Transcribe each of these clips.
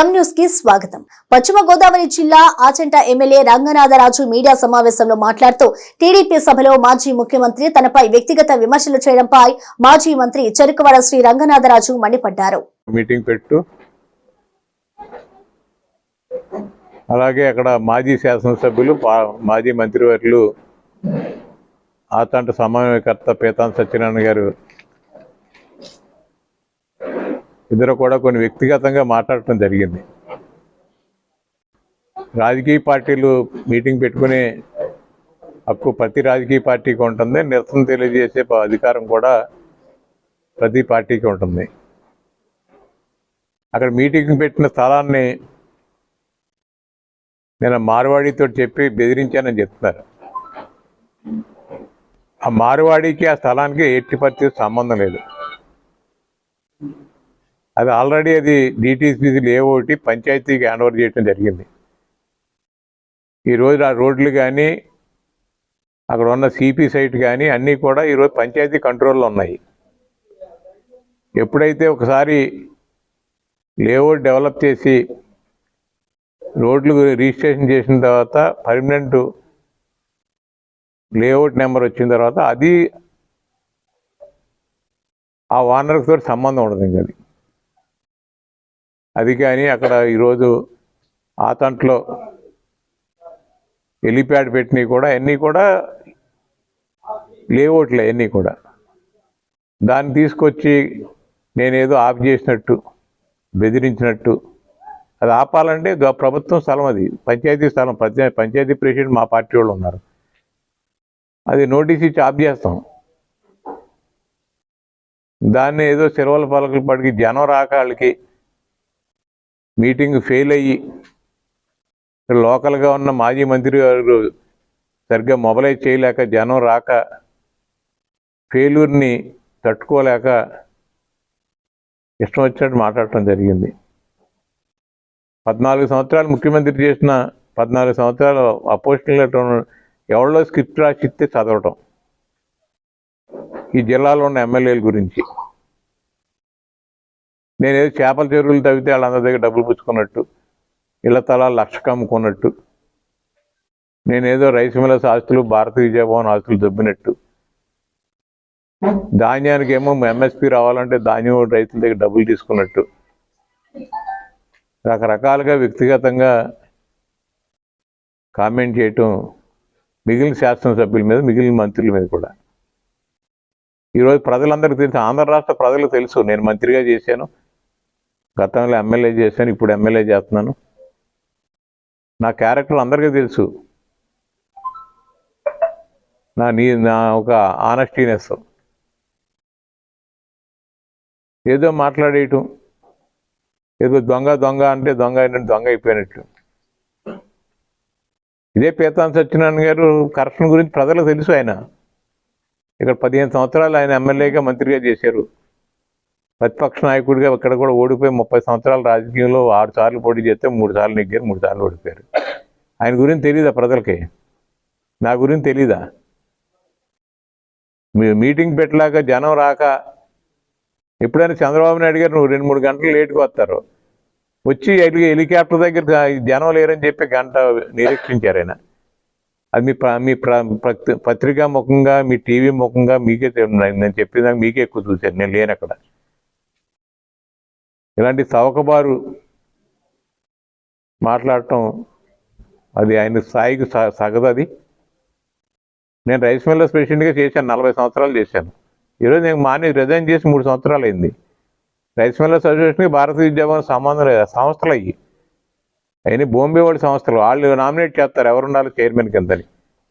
ఎం న్యూస్కి స్వాగతం. పశ్చిమ గోదావరి జిల్లా ఆచంట ఎమ్మెల్యే రంగనాథరాజు మీడియా సమావేశంలో మాట్లాడుతూ టీడీపీ సభలో మాజీ ముఖ్యమంత్రి తనపై వ్యక్తిగత విమర్శలు చేయడంపై మాజీ మంత్రి చెరుకువాడ శ్రీ రంగనాథరాజు మండిపడ్డారు. మీటింగ్ పెట్టు. అలాగే అక్కడ మాజీ శాసనసభ్యులు మాజీ మంత్రివర్యులు ఆతంట సమన్వయకర్త పీతాన్ సత్యనారాయణ గారు ఇద్దరు కూడా కొన్ని వ్యక్తిగతంగా మాట్లాడటం జరిగింది. రాజకీయ పార్టీలు మీటింగ్ పెట్టుకునే హక్కు ప్రతి రాజకీయ పార్టీకి ఉంటుంది. నిరసన తెలియజేసే అధికారం కూడా ప్రతి పార్టీకి ఉంటుంది. అక్కడ మీటింగ్ పెట్టిన స్థలాన్ని నేను మార్వాడితో చెప్పి బెదిరించానని చెప్తున్నారు. ఆ మార్వాడికి ఆ స్థలానికి ఎట్టి పరిస్థితి సంబంధం లేదు. అది ఆల్రెడీ అది డిటీసీసీ లేఓటి పంచాయతీకి హ్యాండ్ ఓవర్ చేయడం జరిగింది ఈరోజు ఆ రోడ్లు కానీ అక్కడ ఉన్న సిపి సైట్ కానీ అన్నీ కూడా ఈరోజు పంచాయతీ కంట్రోల్లో ఉన్నాయి. ఎప్పుడైతే ఒకసారి లేఅవుట్ డెవలప్ చేసి రోడ్లు రిజిస్ట్రేషన్ చేసిన తర్వాత పర్మనెంట్ లేఅవుట్ నెంబర్ వచ్చిన తర్వాత అది ఆ ఓనర్కి తోటి సంబంధం ఉండదు ఇంకా అది. అది కానీ అక్కడ ఈరోజు ఆతంట్లో ఎలిప్యాడ్ పెట్టినవి కూడా అన్నీ కూడా లేఅవుట్లే అన్నీ కూడా. దాన్ని తీసుకొచ్చి నేనేదో ఆఫ్ చేసినట్టు బెదిరించినట్టు. అది ఆపాలంటే ప్రభుత్వం స్థలం అది. పంచాయతీ స్థలం. పంచాయతీ పంచాయతీ ప్రెసిడెంట్ మా పార్టీ వాళ్ళు ఉన్నారు. అది నోటీస్ ఇచ్చి ఆఫ్ చేస్తాం. దాన్ని ఏదో సెలవుల పలకలు పడికి జనం రాక వాళ్ళకి మీటింగ్ ఫెయిల్ అయ్యి ఇక్కడ లోకల్గా ఉన్న మాజీ మంత్రి గారు సరిగ్గా మొబలైజ్ చేయలేక జనం రాక ఫెయిల్యూర్ని తట్టుకోలేక ఇష్టం వచ్చినట్టు మాట్లాడటం జరిగింది. పద్నాలుగు సంవత్సరాలు ముఖ్యమంత్రి చేసిన పద్నాలుగు సంవత్సరాలు అపోజిషన్లో ఎవరిలో స్క్రిప్ట్ రాసి చదవటం. ఈ జిల్లాలో ఉన్న ఎమ్మెల్యేల గురించి. నేనేదో చేపల చెరువులు తవ్వితే వాళ్ళందరి దగ్గర డబ్బులు పుచ్చుకున్నట్టు ఇళ్ళ తలాలు లక్షకు అమ్ముకున్నట్టు నేనేదో రైస్ మిల్లర్స్ ఆస్తులు భారత విజయభవన్ ఆస్తులు దొబ్బినట్టు. ధాన్యానికి ఏమో ఎంఎస్పి రావాలంటే ధాన్యం రైతుల దగ్గర డబ్బులు తీసుకున్నట్టు. రకరకాలుగా వ్యక్తిగతంగా కామెంట్ చేయటం మిగిలిన శాసనసభ్యుల మీద మిగిలిన మంత్రుల మీద కూడా. ఈరోజు ప్రజలందరికీ తెలుసు ఆంధ్ర రాష్ట్ర ప్రజలకు తెలుసు నేను మంత్రిగా చేశాను. గతంలో ఎమ్మెల్యే చేశాను ఇప్పుడు ఎమ్మెల్యే చేస్తున్నాను. నా క్యారెక్టర్ అందరికీ తెలుసు. నా నీ నా ఒక ఆనెస్టీనెస్. ఏదో మాట్లాడేయటం ఏదో దొంగ దొంగ అంటే దొంగ అయినట్టు దొంగ అయిపోయినట్టు. ఇదే పీతాన్ సత్యనారాయణ గారు కరప్షన్ గురించి ప్రజలకు తెలుసు ఆయన. ఇక్కడ పదిహేను సంవత్సరాలు ఆయన ఎమ్మెల్యేగా మంత్రిగా చేశారు. ప్రతిపక్ష నాయకుడిగా ఇక్కడ కూడా ఓడిపోయి ముప్పై సంవత్సరాల రాజకీయంలో ఆరు సార్లు పోటీ చేస్తే మూడు సార్లు నెగ్గారు మూడు సార్లు ఓడిపోయారు. ఆయన గురించి తెలీదా ప్రజలకి? నా గురించి తెలీదా? మీరు మీటింగ్ పెట్టలాక జనం రాక ఎప్పుడైనా చంద్రబాబు నాయుడు గారు నువ్వు రెండు మూడు గంటలు లేట్గా వస్తారు. వచ్చి హెలికాప్టర్ దగ్గర జనం లేరని చెప్పి గంట నిరీక్షించారు ఆయన. అది మీ ప్ర- మీ ప్ర- పత్రికా ముఖంగా మీ టీవీ ముఖంగా మీకే నేను చెప్పేదాకా చెప్పిన మీకే ఎక్కువ చూశాను. నేను లేను అక్కడ ఇలాంటి చౌకబారు మాట్లాడటం అది ఆయన స్థాయికి స- సగదు అది. నేను రైస్ మిల్లర్స్ ప్రెసిడెంట్గా చేశాను నలభై సంవత్సరాలు చేశాను. ఈరోజు నేను మాని రిజైన్ చేసి మూడు సంవత్సరాలు అయింది. రైస్ మిల్లర్స్ అసోసియేషన్కి భారత ఉద్యోగం సంబంధం లేదు సంస్థలు అయ్యి అయినా బాంబే వాళ్ళ సంస్థలు వాళ్ళు నామినేట్ చేస్తారు ఎవరు ఉండాలి చైర్మన్ కిందని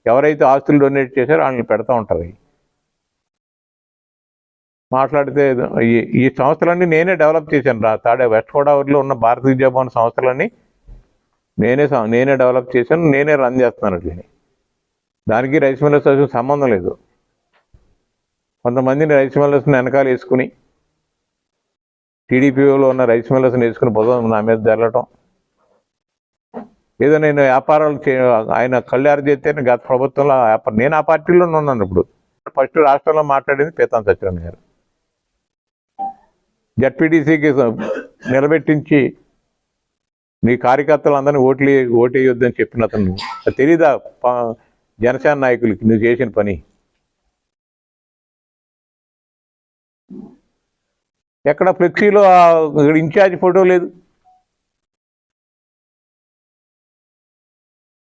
ఎవరైతే ఆస్తులు డొనేట్ చేశారో వాళ్ళని పెడతా ఉంటారు మాట్లాడితే ఈ ఈ సంస్థలన్నీ నేనే డెవలప్ చేశాను రా. తాడే వెస్ట్ గోదావరిలో ఉన్న భారత విద్యాభవన్ సంస్థలన్నీ నేనే నేనే డెవలప్ చేశాను నేనే రన్ చేస్తున్నాను వాటిని. దానికి రైస్ మిల్లర్స్ సంబంధం లేదు. కొంతమందిని రైస్ మిల్లర్స్ని వెనకాల వేసుకుని టీడీపీలో ఉన్న రైస్ మిల్లర్స్ని వేసుకుని బుధం నా మీద జరగటం ఏదో నేను వ్యాపారాలు చే ఆయన కళ్యారు చేస్తే గత ప్రభుత్వంలో నేను ఆ పార్టీలోనే ఉన్నాను ఇప్పుడు. ఫస్ట్ రాష్ట్రంలో మాట్లాడింది పీతాం సత్యనారాయణ గారు. జడ్పీటీసీకి నిలబెట్టించి నీ కార్యకర్తలు అందరినీ ఓట్లు ఓటేయొద్దని చెప్పిన అతను తెలీదా? జనసేన నాయకులకి నువ్వు చేసిన పని. ఎక్కడ ఫ్లెక్సీలో ఇన్ఛార్జ్ ఫోటో లేదు.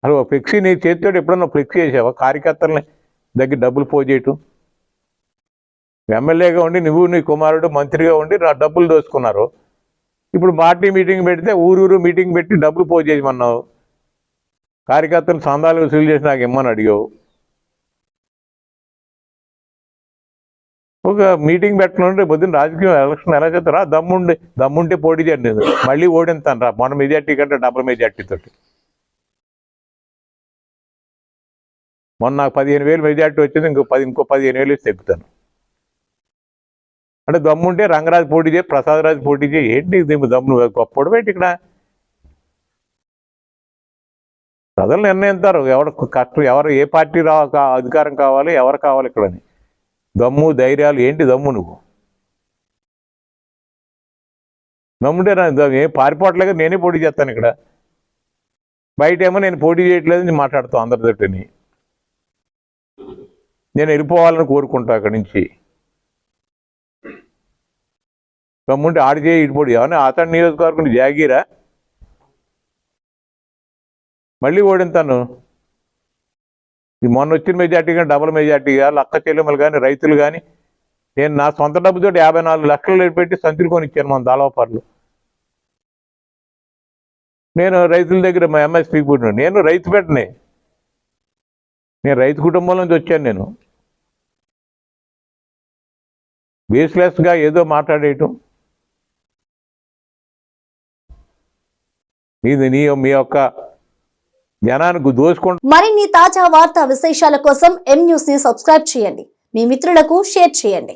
అసలు ఫ్లెక్సీ నీ చేతితో ఎప్పుడన్నా ఫ్లెక్సీ చేసావా? కార్యకర్తలని దగ్గర డబ్బులు పోజేయటం. ఎమ్మెల్యేగా ఉండి నువ్వు నీ కుమారుడు మంత్రిగా ఉండి నా డబ్బులు దోసుకున్నారు ఇప్పుడు పార్టీ మీటింగ్ పెడితే ఊరూరు మీటింగ్ పెట్టి డబ్బులు పోజ్ చేయమన్నావు. కార్యకర్తలు సందాలు వసూలు చేసి నాకు ఇమ్మని అడిగావు. ఒక మీటింగ్ పెట్టనుంటే పొద్దున్న రాజకీయం ఎలక్షన్ ఎలా చేస్తారా దమ్ముండి దమ్ముంటే పోటీ చేయండి మళ్ళీ ఓడింతాను రా. మన మెజార్టీ కంటే డబుల్ మెజార్టీ తోటి. మొన్న నాకు పదిహేను వేలు మెజార్టీ వచ్చింది ఇంకో పది ఇంకో పదిహేను వేలు వేసి అంటే దమ్ముంటే రంగరాజు పోటీ చేయి ప్రసాదరాజు పోటీ చేయి ఏంటి ఇది? దమ్ము గొప్పడు పెట్టి ఇక్కడ? ప్రజలు నిర్ణయిస్తారు. ఎవరు కష్టం ఎవరు ఏ పార్టీ రా కా- అధికారం కావాలి ఎవరు కావాలి ఇక్కడని. దమ్ము ధైర్యాలు ఏంటి దమ్ము నువ్వు? దమ్ముంటే నా దమ్- ఏం పారిపోవట్లేక నేనే పోటీ చేస్తాను ఇక్కడ. బయట ఏమో నేను పోటీ చేయట్లేదు నేను మాట్లాడుతాను అందరితోటిని నేను వెళ్ళిపోవాలని కోరుకుంటా అక్కడి నుంచి. తమ్ముంటే ఆడి చేయి ఇటుపోడు ఏమన్నా అతని నియోజకవర్గం జాగీరా? మళ్ళీ ఓడింతాను ఈ మొన్న వచ్చిన మెజార్టీ కానీ డబుల్ మెజార్టీగా లక్క చెల్లెమ్మలు కానీ రైతులు కానీ నేను నా సొంత డబ్బుతో యాభై నాలుగు లక్షలు పెట్టి సంచులు కొని ఇచ్చాను మన దాలవపార్లు నేను రైతుల దగ్గర మా ఎంఎస్పీకి పుట్టిన నేను రైతు పెట్టనే నేను రైతు కుటుంబం నుంచి వచ్చాను నేను. బేస్లెస్గా ఏదో మాట్లాడేయటం. నీది నీ మీ యొక్క జనానికి దోచుకుంటు మరిన్ని తాజా వార్తా విశేషాల కోసం ఎం న్యూస్ని సబ్స్క్రైబ్ చేయండి. మీ మిత్రులకు షేర్ చేయండి.